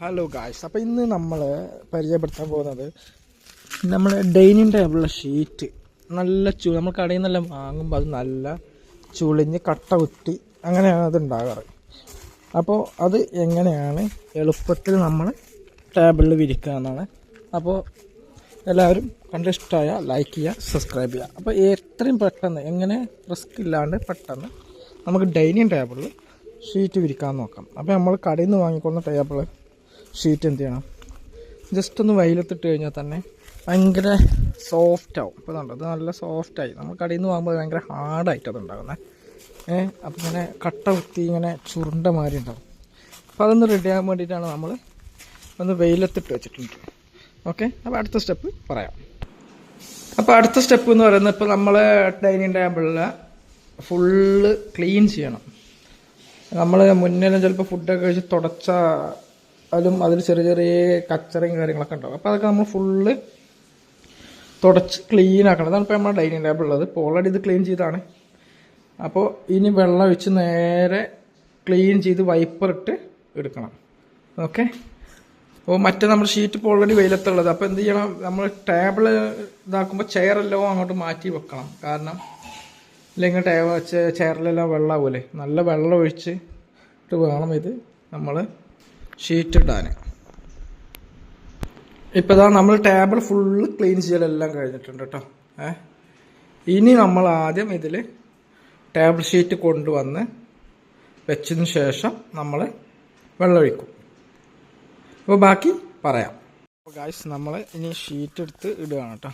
Hello guys അപ്പോൾ ഇന്ന് നമ്മൾ പരിചയപ്പെടുത്താൻ പോകുന്നത് നമ്മൾ ഡൈനിങ് ടേബിളിലെ ഷീറ്റ് നല്ല ചു നമ്മൾ കടയിൽ നിന്നെല്ലാം വാങ്ങുമ്പോൾ അത് നല്ല ചുളിഞ്ഞ് കട്ട കുത്തി അങ്ങനെയാണ് അത് ഉണ്ടാകാറ്. അപ്പോൾ അത് എങ്ങനെയാണ് എളുപ്പത്തിൽ നമ്മൾ ടേബിളിൽ വിരിക്കുക എന്നാണ്. അപ്പോൾ എല്ലാവരും കണ്ട് ഇഷ്ടമായ ലൈക്ക് ചെയ്യുക സബ്സ്ക്രൈബ് ചെയ്യുക. അപ്പോൾ എത്രയും പെട്ടെന്ന് എങ്ങനെ റിസ്ക് ഇല്ലാണ്ട് പെട്ടെന്ന് നമുക്ക് ഡൈനിങ് ടേബിളിൽ ഷീറ്റ് വിരിക്കാൻ നോക്കാം. അപ്പോൾ നമ്മൾ കടയിൽ നിന്ന് വാങ്ങിക്കൊണ്ട ടേബിൾ ഷീറ്റ് എന്ത് ചെയ്യണം? ജസ്റ്റ് ഒന്ന് വെയിലത്തിട്ട് കഴിഞ്ഞാൽ തന്നെ ഭയങ്കര സോഫ്റ്റ് ആവും. ഇപ്പോൾ കണ്ടോ? ഇത് നല്ല സോഫ്റ്റായി നമ്മൾ കടയിൽ നിന്ന് വാങ്ങുമ്പോൾ ഭയങ്കര ഹാർഡായിട്ട് അത് ഉണ്ടാകുന്നത് ഏഹ് അപ്പം ഇങ്ങനെ കട്ട കുത്തി ഇങ്ങനെ ചുരുണ്ട മാതിരി ഉണ്ടാവും. അപ്പോൾ അതൊന്ന് റെഡി ആകാൻ വേണ്ടിയിട്ടാണ് നമ്മൾ ഒന്ന് വെയിലത്തിട്ട് വെച്ചിട്ടുണ്ട്. ഓക്കെ അപ്പോൾ അടുത്ത സ്റ്റെപ്പ് പറയാം. അപ്പോൾ അടുത്ത സ്റ്റെപ്പ് എന്ന് പറയുന്നത് ഇപ്പോൾ നമ്മൾ ഡൈനിങ് ടേബിളിൽ ഫുള്ള് ക്ലീൻ ചെയ്യണം. നമ്മൾ മുന്നേലും ചിലപ്പോൾ ഫുഡൊക്കെ കഴിച്ച് തുടച്ച അതിലും അതിൽ ചെറിയ ചെറിയ കച്ചറയും കാര്യങ്ങളൊക്കെ ഉണ്ടാവും. അപ്പോൾ അതൊക്കെ നമ്മൾ ഫുള്ള് തുടച്ച് ക്ലീൻ ആക്കണം. അതാണ് ഇപ്പോൾ നമ്മുടെ ഡൈനിങ് ടേബിൾ ഉള്ളത്. ഇപ്പോൾ ഓൾറെഡി ഇത് ക്ലീൻ ചെയ്താണ് അപ്പോൾ ഇനി വെള്ളം ഒഴിച്ച് നേരെ ക്ലീൻ ചെയ്ത് വൈപ്പർ ഇട്ട് എടുക്കണം. ഓക്കെ അപ്പോൾ മറ്റേ നമ്മുടെ ഷീറ്റ് ഇപ്പോൾ ഓൾറെഡി വെയിലത്തുള്ളത് അപ്പോൾ എന്ത് ചെയ്യണം? നമ്മൾ ടേബിൾ ഇതാക്കുമ്പോൾ ചെയറെല്ലാം അങ്ങോട്ട് മാറ്റി വെക്കണം. കാരണം ഇല്ലെങ്കിൽ ടേബിൾ ചെയറിലെല്ലാം വെള്ളമാവൂലേ നല്ല വെള്ളം ഒഴിച്ച് വേണം ഇത് നമ്മൾ ഷീറ്റ് ഇടാൻ ഇപ്പോൾ ഇതാ നമ്മൾ ടേബിൾ ഫുള്ള് ക്ലീൻ ചെയ്യലെല്ലാം കഴിഞ്ഞിട്ടുണ്ട് കേട്ടോ ഏ? ഇനി നമ്മൾ ആദ്യം ഇതിൽ ടേബിൾ ഷീറ്റ് കൊണ്ടുവന്ന് വെച്ചതിന് ശേഷം നമ്മൾ വെള്ളമൊഴിക്കും. അപ്പോൾ ബാക്കി പറയാം. ഗായ്സ് നമ്മൾ ഇനി ഷീറ്റ് എടുത്ത് ഇടുകയാണ് കേട്ടോ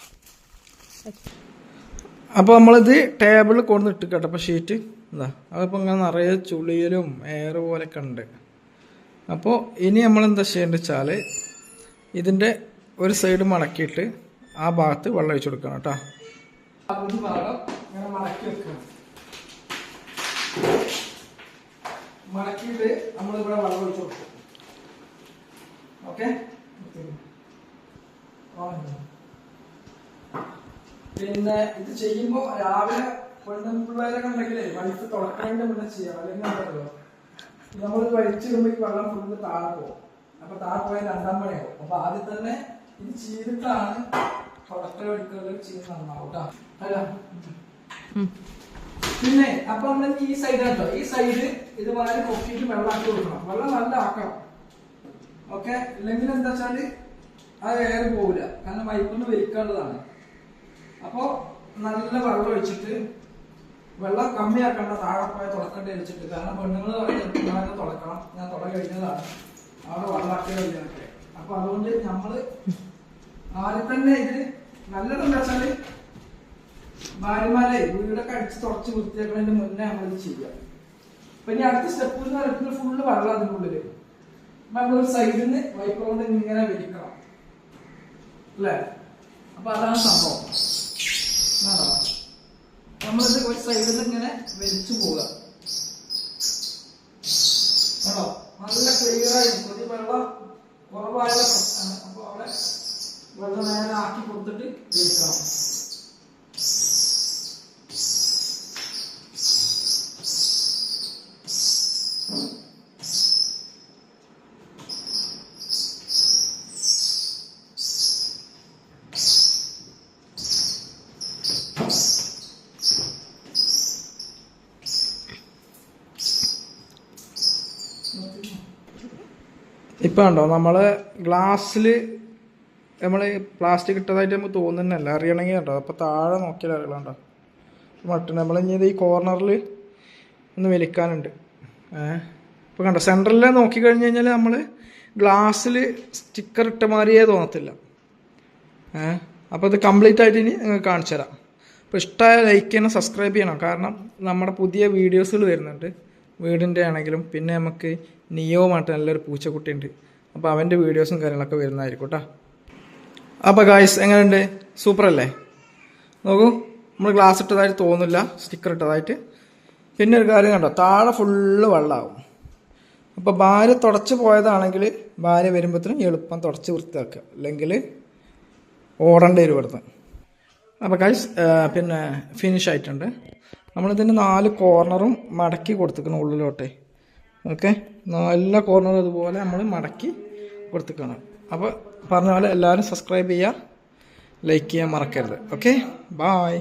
അപ്പോൾ നമ്മളിത് ടേബിളിൽ കൊണ്ടിട്ട് കേട്ടോ അപ്പോൾ ഷീറ്റ് എന്താ അതിപ്പോൾ ഇങ്ങനെ നിറയെ ചുളിയലും എയർ പോലെയൊക്കെ ഉണ്ട്. അപ്പോൾ ഇനി നമ്മൾ എന്താ ചെയ്യേണ്ടത് വെച്ചാൽ ഇതിന്റെ ഒരു സൈഡ് മടക്കിയിട്ട് ആ ഭാഗത്ത് വെള്ളം ഒഴിച്ചു കൊടുക്കണം കേട്ടോ. മടക്കി വെക്കണം. മടക്കിയിട്ട് നമ്മളിവിടെ വെള്ളം ഒഴിച്ചു കൊടുക്കും. ഓക്കെ? പിന്നെ ഇത് ചെയ്യുമ്പോൾ രാവിലെ പെണ്ണും പിള്ളേരൊക്കെ ഉണ്ടെങ്കിലേ വൈകിട്ട് തുടക്കണതിന്റെ മുന്നേ ചെയ്യണം അല്ലെങ്കിൽ നമ്മൾ വലിച്ചിടുമ്പോ ഈ വെള്ളം ഫുള്ള് താഴെ പോകും. അപ്പൊ താഴെ പോയാൽ രണ്ടാം മണിയാവും അപ്പൊ ആദ്യം തന്നെ ഇത് ചെയ്തിട്ടാണ് തുടക്കം എടുക്കുന്നത് ചെയ്ത് നന്നാവും അല്ല. പിന്നെ അപ്പൊ നമ്മൾ ഈ സൈഡ് കേട്ടോ ഈ സൈഡ് ഇതുപോലെ കൊക്കിയിട്ട് വെള്ളം ആക്കി കൊടുക്കണം. വെള്ളം നല്ല ആക്കണം. ഓക്കെ ഇല്ലെങ്കിൽ എന്താ വെച്ചാൽ അത് ഏറെ പോവില്ല കാരണം വൈപ്പൊന്ന് വലിക്കേണ്ടതാണ് അപ്പോ നല്ല വെള്ളം ഒഴിച്ചിട്ട് വെള്ളം കമ്മിയാക്കണ്ട താഴെ പോയ തുടക്കേണ്ടി വെച്ചിട്ട് കാരണം പെണ്ണുങ്ങൾ പറയുന്നത് തുടക്കണം. ഞാൻ തുട കഴിഞ്ഞതാണ്. അവിടെ വെള്ളമാക്കി കഴിഞ്ഞൊക്കെ അപ്പൊ അതുകൊണ്ട് നമ്മൾ ആദ്യം തന്നെ ഇത് നല്ലതെന്താ വെച്ചാൽ ഭാര്യമാരെ വീടൊക്കെ അടിച്ച് തുടച്ച് വൃത്തിയാക്കുന്നതിന് മുന്നേ നമ്മളിത് ചെയ്യാം അപ്പൊ ഇനി അടുത്ത സ്റ്റെപ്പ് എന്ന് പറയുന്നത് ഫുള്ള് വെള്ളം അതിന്റെ ഉള്ളിൽ. നമ്മളൊരു സൈഡിൽ നിന്ന് വൈപ്പർ കൊണ്ട് ഇങ്ങനെ വലിക്കണം. അല്ലേ? അപ്പൊ അതാണ് സംഭവം? നമ്മളിത് ഒരു സൈഡിൽ നിന്ന് ഇങ്ങനെ വലിച്ചു പോവുക. നല്ല ക്ലിയർ ആയി ഒരു വെള്ളം കുറവായ പ്രശ്നമാണ് അപ്പൊ അവിടെ വെള്ളം നേരെ ആക്കി കൊടുത്തിട്ട് വലിക്കണം ഇപ്പൊ ഉണ്ടോ നമ്മൾ ഗ്ലാസ്സിൽ നമ്മൾ പ്ലാസ്റ്റിക് ഇട്ടതായിട്ട് നമുക്ക് തോന്നുന്നില്ല അറിയണമെങ്കിൽ കേട്ടോ അപ്പോൾ താഴെ നോക്കിയാൽ അറിയണോ മട്ടൺ നമ്മൾ ഇനി ഈ കോർണറിൽ ഒന്ന് വലിക്കാനുണ്ട്. ഏഹ് ഇപ്പൊ കണ്ടോ സെന്ററിൽ നോക്കി കഴിഞ്ഞ് കഴിഞ്ഞാൽ നമ്മൾ ഗ്ലാസ്സിൽ സ്റ്റിക്കർ ഇട്ട മാതിരിയേ തോന്നത്തില്ല. ഏഹ് അപ്പോൾ ഇത് കംപ്ലീറ്റ് ആയിട്ട് ഇനി നിങ്ങൾക്ക് കാണിച്ചു തരാം. അപ്പോൾ ഇഷ്ടമായ ലൈക്ക് ചെയ്യണം സബ്സ്ക്രൈബ് ചെയ്യണം. കാരണം നമ്മുടെ പുതിയ വീഡിയോസുകൾ വരുന്നുണ്ട്. വീടിന്റെ ആണെങ്കിലും പിന്നെ നമുക്ക് നിയോമായിട്ട് നല്ലൊരു പൂച്ചക്കുട്ടിയുണ്ട്. അപ്പോൾ അവന്റെ വീഡിയോസും കാര്യങ്ങളൊക്കെ വരുന്നതായിരിക്കും കേട്ടോ അപ്പോൾ ഗായ്സ് എങ്ങനെയുണ്ട്? സൂപ്പർ അല്ലേ? നോക്കൂ നമ്മൾ ഗ്ലാസ് ഇട്ടതായിട്ട് തോന്നില്ല സ്റ്റിക്കർ ഇട്ടതായിട്ട്. പിന്നെ ഒരു കാര്യം കണ്ടോ താഴെ ഫുള്ള് വെള്ളമാവും അപ്പോൾ ഭാര്യ തുടച്ച് പോയതാണെങ്കിൽ ഭാര്യ വരുമ്പോഴത്തേനും എളുപ്പം തുടച്ച് വൃത്തിയാക്കുക. അല്ലെങ്കിൽ ഓടേണ്ടി വരും ഇവിടുന്ന്. അപ്പോൾ കൈസ് പിന്നെ ഫിനിഷ് ആയിട്ടുണ്ട്. നമ്മളിതിന്റെ നാല് കോർണറും മടക്കി കൊടുത്തിരിക്കണം ഉള്ളിലോട്ടെ. ഓക്കെ? എല്ലാ കോർണറും ഇതുപോലെ നമ്മൾ മടക്കി കൊടുത്തേക്കാണ്. അപ്പോൾ പറഞ്ഞ പോലെ എല്ലാവരും സബ്സ്ക്രൈബ് ചെയ്യുക ലൈക്ക് ചെയ്യാൻ മറക്കരുത്. ഓക്കെ? ബായ്